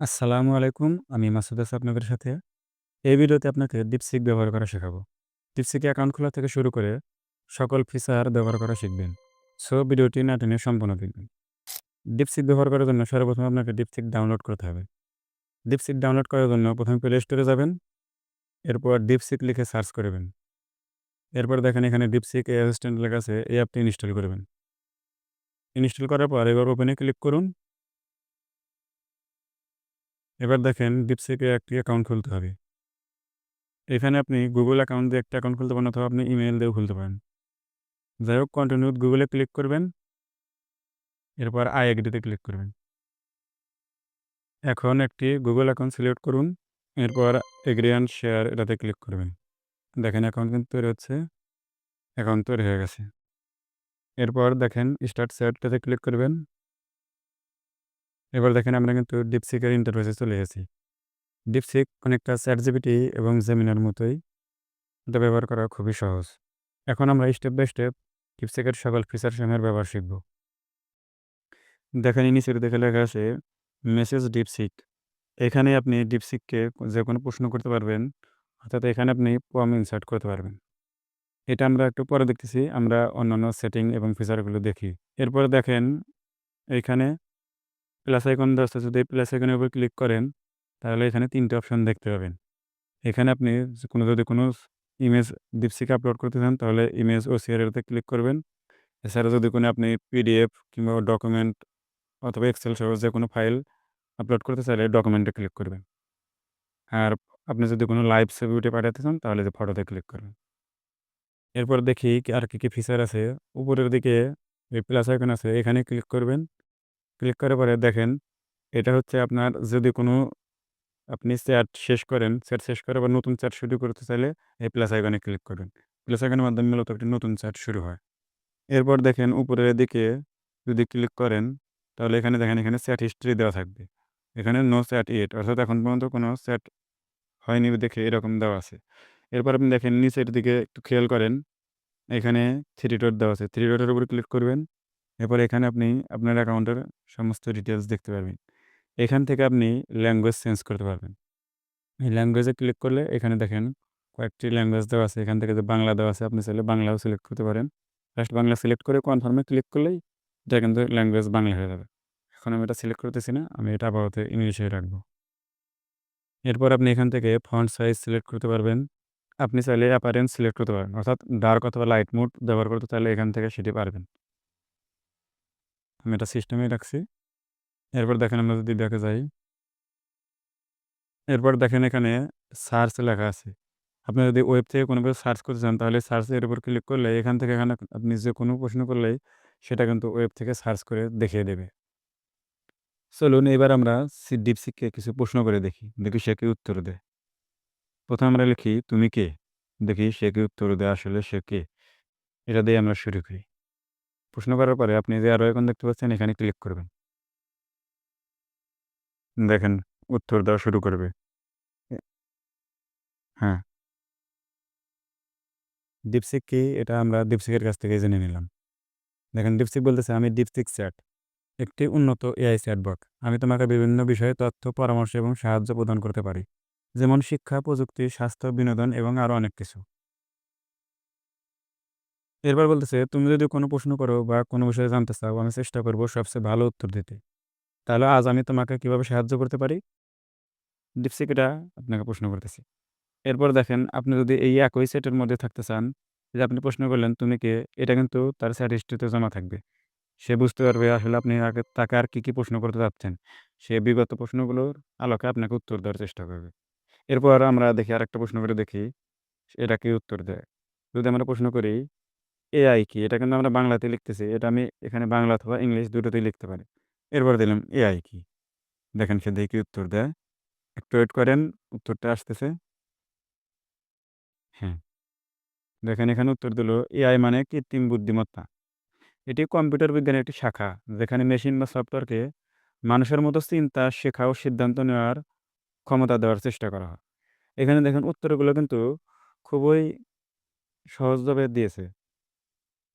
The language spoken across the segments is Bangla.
আসসালামু আলাইকুম। আমি মাসুদ আছি আপনাদের সাথে। এই ভিডিওতে আপনাকে DeepSeek ব্যবহার করা শেখাবো। ডিপসিকে অ্যাকাউন্ট খোলা থেকে শুরু করে সকল ফিচার ব্যবহার করা শিখবেন। সো ভিডিওটি না টেনে সম্পূর্ণ দেখবেন। DeepSeek ব্যবহার করার জন্য সর্বপ্রথম আপনাকে DeepSeek ডাউনলোড করতে হবে। DeepSeek ডাউনলোড করার জন্য প্রথমে প্লে স্টোরে যাবেন। এরপর DeepSeek লিখে সার্চ করবেন। এরপর দেখেন এখানে এ অ্যাসিস্ট্যান্ট লেখা আছে, এই অ্যাপটি ইনস্টল করবেন। ইনস্টল করার পর এবার ওপেনে ক্লিক করুন। এবার দেখেন এ একটি অ্যাকাউন্ট খুলতে হবে। এখানে আপনি গুগল অ্যাকাউন্ট দিয়ে একটা অ্যাকাউন্ট খুলতে পারেন অথবা আপনি ইমেল দিয়েও খুলতে পারেন। যাই হোক কন্টিনিউ গুগলে ক্লিক করবেন। এরপর আই এগ্রি তে ক্লিক করবেন। এখন একটি গুগল অ্যাকাউন্ট সিলেক্ট করুন। এরপর এগ্রি অ্যান্ড শেয়ার এটাতে ক্লিক করবেন। দেখেন অ্যাকাউন্ট কিন্তু তৈরি হচ্ছে। অ্যাকাউন্ট তৈরি হয়ে গেছে। এরপর দেখেন স্টার্ট চ্যাটটাতে ক্লিক করবেন। এবার দেখেন আমরা কিন্তু এর ইন্টারফেসে চলে এসেছি। DeepSeek অনেকটা ChatGPT এবং জেমিনার মতোই। এটা ব্যবহার করা খুবই সহজ। এখন আমরা স্টেপ বাই স্টেপ এর সকল ফিচার সমূহের ব্যবহার শিখব। দেখেন নিচের দেখে লেখা আছে মেসেজ DeepSeek এখানে আপনি DeepSeek যে কোনো প্রশ্ন করতে পারবেন। অর্থাৎ এখানে আপনি পম ইনসার্ট করতে পারবেন। এটা আমরা একটু পরে দেখতেছি। আমরা অন্যান্য সেটিং এবং ফিচারগুলো দেখি। এরপরে দেখেন এইখানে প্লাস আইকন দেওয়া। যদি প্লাস আইকনের উপর ক্লিক করেন তাহলে এখানে ৩ টে অপশন দেখতে পাবেন। এখানে আপনি কোনো যদি কোনো ইমেজ এ আপলোড করতে চান তাহলে ইমেজ OCR এতে ক্লিক করবেন। এছাড়া যদি কোনো আপনি পিডিএফ কিংবা ডকুমেন্ট অথবা এক্সেল সহ যেকোনো ফাইল আপলোড করতে চাইলে ডকুমেন্টে ক্লিক করবেন। আর আপনি যদি কোনো লাইভ ছবি উঠে পাঠাতে চান তাহলে যে ফটোতে ক্লিক করবেন। এরপর দেখি আর কি, কি ফিচার আছে। উপরের দিকে এই প্লাস আইকন আছে এখানে ক্লিক করবেন। ক্লিক করার পরে দেখেন এটা হচ্ছে আপনার যদি কোনো আপনি চ্যাট শেষ করেন, চ্যাট শেষ করে আবার নতুন চ্যাট শুরু করতে চাইলে এই প্লাস আইকনে ক্লিক করবেন। প্লাস আইকনের মাধ্যমে মূলত একটি নতুন চ্যাট শুরু হয়। এরপর দেখেন উপরের দিকে যদি ক্লিক করেন তাহলে এখানে দেখেন এখানে চ্যাট হিস্ট্রি দেওয়া থাকবে। এখানে নো চ্যাট ইয়েট অর্থাৎ এখন পর্যন্ত কোনো চ্যাট হয়নি দেখে এরকম দেওয়া আছে। এরপর আপনি দেখেন নিচের দিকে একটু খেয়াল করেন। এখানে থ্রি ডট দেওয়া আছে। থ্রি ডটের উপরে ক্লিক করবেন। এরপর এখানে আপনি আপনার অ্যাকাউন্টের সমস্ত ডিটেলস দেখতে পারবেন। এখান থেকে আপনি ল্যাঙ্গুয়েজ চেঞ্জ করতে পারবেন। এই ল্যাঙ্গুয়েজে ক্লিক করলে এখানে দেখেন কয়েকটি ল্যাঙ্গুয়েজ দেওয়া আছে। এখান থেকে যে বাংলা দেওয়া আছে, আপনি চাইলে বাংলাও সিলেক্ট করতে পারেন। জাস্ট বাংলা সিলেক্ট করে কনফার্মে ক্লিক করলেই এটা কিন্তু ল্যাঙ্গুয়েজ বাংলা হয়ে যাবে। এখন আমি এটা সিলেক্ট করতেছি না। আমি এটা আপাতত ইংলিশে রাখব। এরপর আপনি এখান থেকে ফন্ট সাইজ সিলেক্ট করতে পারবেন। আপনি চাইলে অ্যাপারেন্স সিলেক্ট করতে পারেন। অর্থাৎ ডার্ক অথবা লাইট মুড ব্যবহার করতে চাইলে এখান থেকে সেটি পারবেন। আমি এটা সিস্টেমেই রাখছি। এরপর দেখেন আমরা যদি ব্যাকে যাই এরপর দেখেন এখানে সার্চ লেখা আছে। আপনি যদি ওয়েব থেকে কোনো কিছু সার্চ করতে চান তাহলে সার্চ এর উপর ক্লিক করলে এখান থেকে এখানে আপনি যে কোনো প্রশ্ন করলেই সেটা কিন্তু ওয়েব থেকে সার্চ করে দেখিয়ে দেবে। চলুন এবার আমরা সি DeepSeek কে কিছু প্রশ্ন করে দেখি। দেখি সে কি উত্তর দেয়। প্রথমে আমরা লিখি, "তুমি কে?" দেখি সে কি উত্তর দেয় আসলে সে কে? এটা দিয়ে আমরা শুরু করি। প্রশ্ন করার পরে আপনি যে অ্যারো এখন দেখতে পাচ্ছেন এখানে ক্লিক করবেন। দেখেন উত্তর দেওয়া শুরু করবে। হ্যাঁ। DeepSeek কি? এটা আমরা এর কাছ থেকে জেনে নিলাম। দেখেন DeepSeek বলতেছে, "আমি DeepSeek চ্যাট, একটি উন্নত এআই চ্যাটবট। আমি তোমাকে বিভিন্ন বিষয়ে তথ্য, পরামর্শ এবং সাহায্য প্রদান করতে পারি। যেমন শিক্ষা, প্রযুক্তি, স্বাস্থ্য, বিনোদন এবং আরও অনেক কিছু।" এরপর বলতেছে, "তুমি যদি কোনো প্রশ্ন করো বা কোনো বিষয়ে জানতে চাও, আমি চেষ্টা করব সবচেয়ে ভালো উত্তর দিতে। তাহলে আজ আমি তোমাকে কীভাবে সাহায্য করতে পারি?" এটা আপনাকে প্রশ্ন করতেছে। এরপর দেখেন আপনি যদি এই একই সেটের মধ্যে থাকতে চান, যে আপনি প্রশ্ন করলেন, "তুমি কে?" এটা কিন্তু তার চ্যাট হিস্ট্রিতে জমা থাকবে। সে বুঝতে পারবে আসলে আপনি আগে তাকে আর কী কী প্রশ্ন করতে চাচ্ছেন। সে বিগত প্রশ্নগুলোর আলোকে আপনাকে উত্তর দেওয়ার চেষ্টা করবে। এরপর আমরা দেখি আরেকটা প্রশ্ন করে দেখি, এটা কি উত্তর দেয়। যদি আমরা প্রশ্ন করি, "এআই কি?" এটা কিন্তু আমরা বাংলাতে লিখতেছি। এটা আমি এখানে বাংলা অথবা ইংলিশ দুটোতেই লিখতে পারি। এরপর দিলাম, "এআই কি?" দেখেন সে দেখি উত্তর দেয়। একটু ওয়েট করেন, উত্তরটা আসতেছে। হ্যাঁ। দেখেন এখানে উত্তর দিল, "এআই মানে কৃত্রিম বুদ্ধিমত্তা। এটি কম্পিউটার বিজ্ঞানের একটি শাখা, যেখানে মেশিন বা সফটওয়্যারকে মানুষের মতো চিন্তা, শেখা ও সিদ্ধান্ত নেওয়ার ক্ষমতা দেওয়ার চেষ্টা করা হয়।" এখানে দেখেন উত্তরগুলো কিন্তু খুবই সহজভাবে দিয়েছে।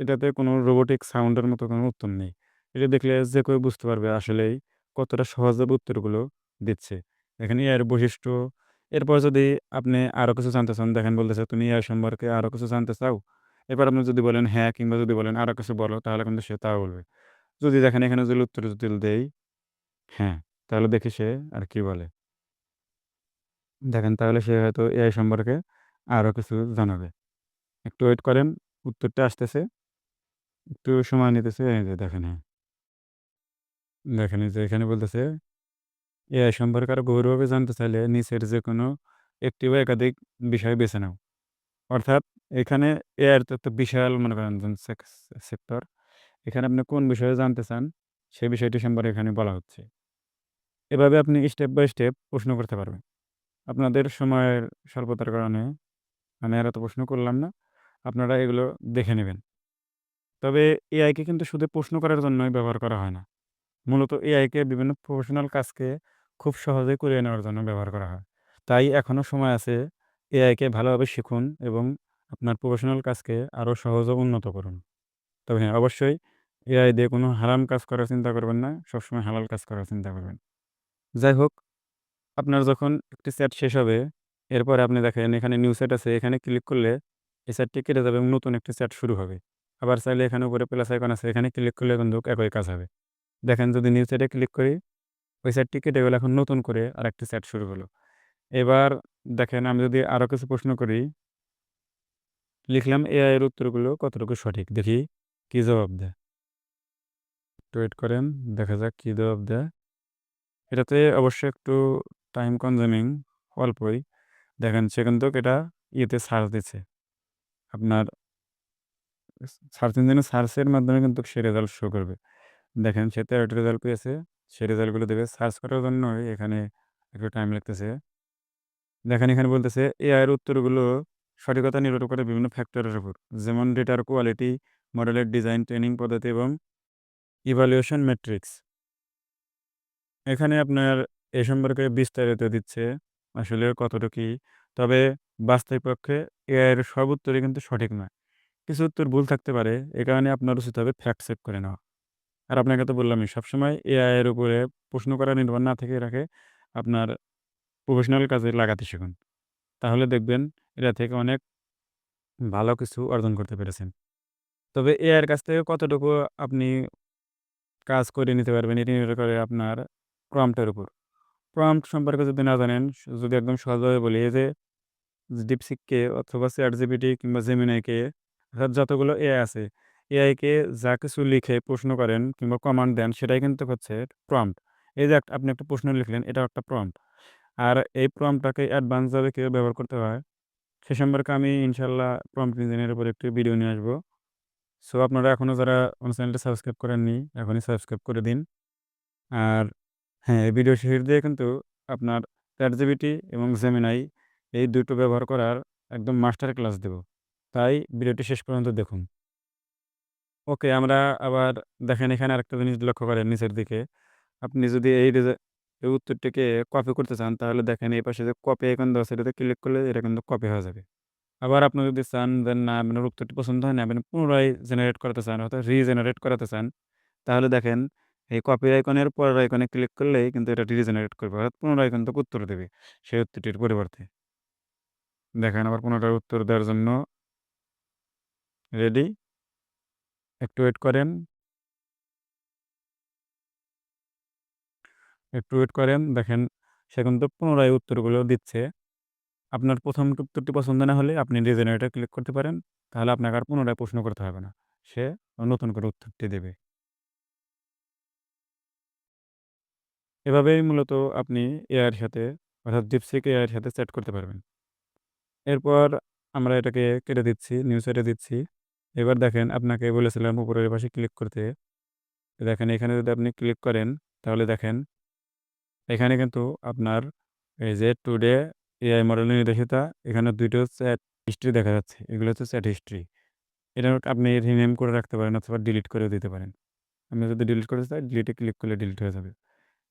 এটাতে কোনো রোবোটিক সাউন্ডের মতো কোনো উত্তর নেই। এটা দেখলে যে কেউ বুঝতে পারবে আসলেই কতটা সহজভাবে উত্তরগুলো দিচ্ছে। এআই এর বৈশিষ্ট্য। এরপর যদি আপনি আরও কিছু জানতে চান, দেখেন বলতেছে, "তুমি এআই সম্পর্কে আরও কিছু জানতে চাও?" এরপর আপনি যদি বলেন হ্যাঁ, কিংবা যদি বলেন আরও কিছু বলো, তাহলে কিন্তু সে তাও বলবে। যদি দেখেন এখানে যদি উত্তর যদি দেই হ্যাঁ, তাহলে দেখি সে আর কি বলে। দেখেন তাহলে সে হয়তো এআই সম্পর্কে আরও কিছু জানাবে। একটু ওয়েট করেন, উত্তরটা আসতেছে। একটু সময় নিতেছে। দেখেন হ্যাঁ। দেখেন যে এখানে বলতেছে, এআই সম্পর্কে আরও গভীরভাবে জানতে চাইলে নিচের যে কোনো একটি বা একাধিক বিষয় বেছে নাও। অর্থাৎ এখানে এআইয়ের তো একটা বিশাল মনে করেন সেক্টর। এখানে আপনি কোন বিষয়ে জানতে চান, সে বিষয়টি সম্পর্কে এখানে বলা হচ্ছে। এভাবে আপনি স্টেপ বাই স্টেপ প্রশ্ন করতে পারবেন। আপনাদের সময়ের স্বল্পতার কারণে আমি আর এত প্রশ্ন করলাম না। আপনারা এগুলো দেখে নেবেন। তবে এআইকে কিন্তু শুধু প্রশ্ন করার জন্যই ব্যবহার করা হয় না। মূলত এআইকে বিভিন্ন প্রফেশনাল কাজকে খুব সহজেই করিয়ে নেওয়ার জন্য ব্যবহার করা হয়। তাই এখনও সময় আছে এআইকে ভালোভাবে শিখুন এবং আপনার প্রফেশনাল কাজকে আরও সহজ ও উন্নত করুন। তবে হ্যাঁ, অবশ্যই এআই দিয়ে কোনো হারাম কাজ করার চিন্তা করবেন না। সবসময় হালাল কাজ করার চিন্তা করবেন। যাই হোক, আপনার যখন একটি চ্যাট শেষ হবে, এরপরে আপনি দেখেন এখানে নিউ চ্যাট আছে। এখানে ক্লিক করলে এই চ্যাটটি কেটে যাবে এবং নতুন একটি চ্যাট শুরু হবে। আবার চাইলে এখানে উপরে প্লাস আইকন আছে। এখানে ক্লিক করলে কিন্তু একই কাজ হবে। দেখেন যদি নিউ চ্যাটে ক্লিক করি, ওই চ্যাটটি কেটে গেল। এখন নতুন করে আরেকটি চ্যাট শুরু হলো। এবার দেখেন আমি যদি আরও কিছু প্রশ্ন করি লিখলাম এআই এর উত্তরগুলো কতটুকু সঠিক। দেখি কি জবাব দেয়। একটু ওয়েট করেন। দেখা যাক কি জবাব দেয়। এটাতে অবশ্যই একটু টাইম কনজিউমিং অল্পই। দেখেন সে কিন্তু এটা ইয়েতে সার্চ দিচ্ছে। আপনার সার্চ ইঞ্জিনে সার্চের মাধ্যমে কিন্তু সে রেজাল্ট শো করবে। দেখেন সে ১৩ টি রেজাল্ট পেয়েছে। সে রেজাল্টগুলো দেবে। সার্চ করার জন্যই এখানে একটু টাইম লাগতেছে। দেখেন এখানে বলতেছে এআই এর উত্তরগুলো সঠিকতা নির্ভর করে বিভিন্ন ফ্যাক্টরের উপর। যেমন ডেটার কোয়ালিটি, মডেলের ডিজাইন, ট্রেনিং পদ্ধতি এবং ইভ্যালুয়েশন ম্যাট্রিক্স। এখানে আপনার এ সম্পর্কে বিস্তারিত দিচ্ছে। আসলে কতটুকু তবে বাস্তবিক পক্ষে এআই এর সব উত্তরই কিন্তু সঠিক নয়। কিছু উত্তর ভুল থাকতে পারে। এ কারণে আপনার উচিত হবে ফ্যাক্ট চেক করে নেওয়া। আর আপনাকে তো বললামই সবসময় এআই এর উপরে প্রশ্ন করা নির্ভর না থেকে রাখে আপনার প্রফেশনাল কাজে লাগাতে শিখুন। তাহলে দেখবেন এটা থেকে অনেক ভালো কিছু অর্জন করতে পেরেছেন। তবে এআই এর কাছ থেকে কতটুকু আপনি কাজ করে নিতে পারবেন এটি নির্ভর করে আপনার প্রম্পট এর উপর। প্রম্পট সম্পর্কে যদি না জানেন, যদি একদম সহজভাবে বলি যে ডিপসিককে অথবা ChatGPT কিংবা Geminiকে অর্থাৎ যতগুলো এআই আছে, এআইকে যা কিছু লিখে প্রশ্ন করেন কিংবা কমান্ড দেন সেটাই কিন্তু হচ্ছে প্রম্পট। এই যে আপনি একটা প্রশ্ন লিখলেন এটাও একটা প্রম্পট। আর এই প্রম্পটটাকে অ্যাডভান্স ভাবে কীভাবে ব্যবহার করতে হয়, সে সম্পর্কে আমি ইনশাল্লাহ প্রম্পট ইঞ্জিনের উপর একটি ভিডিও নিয়ে আসব। সো আপনারা এখনও যারা আমার চ্যানেলটা সাবস্ক্রাইব করেননি, এখনই সাবস্ক্রাইব করে দিন। আর হ্যাঁ, ভিডিও শেষ দিয়ে কিন্তু আপনার চ্যাট জিবিটি এবং জেমিনাই এই দুটো ব্যবহার করার একদম মাস্টার ক্লাস দেব। তাই ভিডিওটি শেষ পর্যন্ত দেখুন। ওকে, আমরা আবার দেখেন এখানে আরেকটা জিনিস লক্ষ্য করেন নিচের দিকে। আপনি যদি এই এই উত্তরটিকে কপি করতে চান তাহলে দেখেন এই পাশে যে কপি আইকন দেওয়া এটাতে ক্লিক করলে এটা কিন্তু কপি হয়ে যাবে। আবার আপনি যদি চান যে না আপনার উত্তরটি পছন্দ হয় না, আপনি পুনরায় জেনারেট করাতে চান অর্থাৎ রিজেনারেট করাতে চান, তাহলে দেখেন এই কপি আইকনের পরের আইকনে ক্লিক করলেই কিন্তু এটা রিজেনারেট করবে। অর্থাৎ পুনরায় কিন্তু উত্তর দেবে সেই উত্তরটির পরিবর্তে। দেখেন আবার পুনরায় উত্তর দেওয়ার জন্য রেডি। একটু ওয়েট করেন। একটু ওয়েট করেন। দেখেন সে কিন্তু পুনরায় উত্তরগুলো দিচ্ছে। আপনার প্রথম উত্তরটি পছন্দ না হলে আপনি রিজেনারেটর ক্লিক করতে পারেন। তাহলে আপনাকে আর পুনরায় প্রশ্ন করতে হবে না। সে নতুন করে উত্তরটি দেবে। এভাবেই মূলত আপনি এআই এর সাথে অর্থাৎ ডিপসিক এআই এর সাথে চ্যাট করতে পারবেন। এরপর আমরা এটাকে কেটে দিচ্ছি, নিউজ চ্যাটে দিচ্ছি। এবার দেখেন আপনাকে বলেছিলাম উপরের পাশে ক্লিক করতে। দেখেন এখানে যদি আপনি ক্লিক করেন, তাহলে দেখেন এখানে কিন্তু আপনার এই যে টুডে এআই মডেলের নির্দেশিতা, এখানে ২ টো চ্যাট হিস্ট্রি দেখা যাচ্ছে। এগুলো হচ্ছে চ্যাট হিস্ট্রি। এটা আপনি রিনেম করে রাখতে পারেন অথবা ডিলিট করেও দিতে পারেন। আমি যদি ডিলিট করতে চাই ডিলিটে ক্লিক করলে ডিলিট হয়ে যাবে।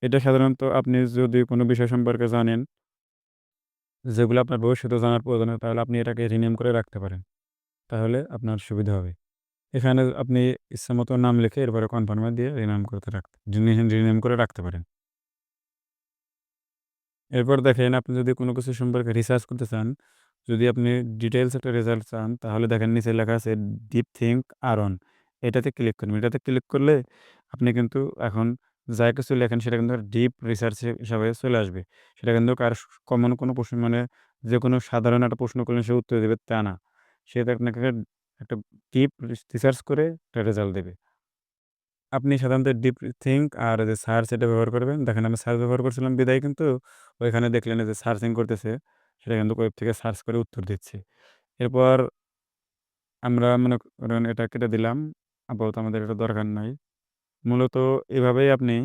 এটা সাধারণত আপনি যদি কোনো বিষয় সম্পর্কে জানেন, যেগুলো আপনার ভবিষ্যতে জানার প্রয়োজন তাহলে আপনি এটাকে রিনেম করে রাখতে পারেন। তাহলে আপনার সুবিধা হবে। এখানে আপনি ইচ্ছামত নাম লিখে এরপরে কনফার্মে দিয়ে রিনেম করতে রাখতে রিনে রিনেম করে রাখতে পারেন। এরপর দেখেন আপনি যদি কোনো কিছু সম্পর্কে রিসার্চ করতে চান, যদি আপনি ডিটেলস একটা রেজাল্ট চান তাহলে দেখেন নিচে লেখা আছে ডিপ থিঙ্ক আর অন এটাতে ক্লিক করবেন। এটাতে ক্লিক করলে আপনি কিন্তু এখন যা কিছু লেখেন সেটা কিন্তু ডিপ রিসার্চ হিসাবে চলে আসবে। সেটা কিন্তু কার কমন কোনো প্রশ্ন মানে যে কোনো সাধারণ একটা প্রশ্ন করলে সে উত্তর দেবে তা না। সে আপনাকে একটা ডিপ রিসার্চ করে একটা রেজাল্ট দেবে। আপনি সাধারণত ডিপ থিঙ্ক আর যে সার্চ এটা ব্যবহার করবেন। দেখেন আমি সার্চ ব্যবহার করছিলাম বিধায় কিন্তু ওইখানে দেখলেন যে সার্চিং করতেছে। সেটা কিন্তু ওয়েব থেকে সার্চ করে উত্তর দিচ্ছে। এরপর আমরা মনে করেন এটা কেটে দিলাম। আপাতত আমাদের এটা দরকার নাই। মূলত এভাবেই আপনি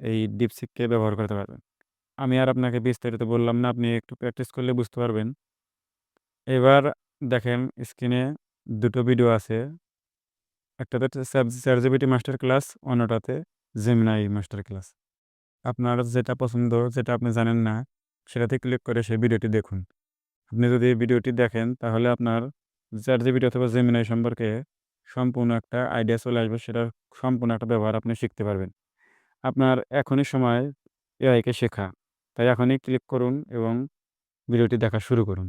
এই ডিপসিককে ব্যবহার করতে পারবেন। আমি আর আপনাকে বিস্তারিত বললাম না। আপনি একটু প্র্যাকটিস করলে বুঝতে পারবেন। এবার দেখেন স্ক্রিনে দুটো ভিডিও আছে। একটাতে চ্যাট চ্যাটজিপিটি মাস্টার ক্লাস, অন্যটাতে জেমিনাই মাস্টার ক্লাস। আপনার যেটা পছন্দ, যেটা আপনি জানেন না, সেটাতে ক্লিক করে সেই ভিডিওটি দেখুন। আপনি যদি ভিডিওটি দেখেন তাহলে আপনার চ্যাটজিপিটি অথবা জেমিনাই সম্পর্কে সম্পূর্ণ একটা আইডিয়া চলে আসবে। সেটার সম্পূর্ণ একটা ব্যবহার আপনি শিখতে পারবেন। আপনার এখনই সময় এআইকে শেখা। তাই এখনই ক্লিক করুন এবং ভিডিওটি দেখা শুরু করুন।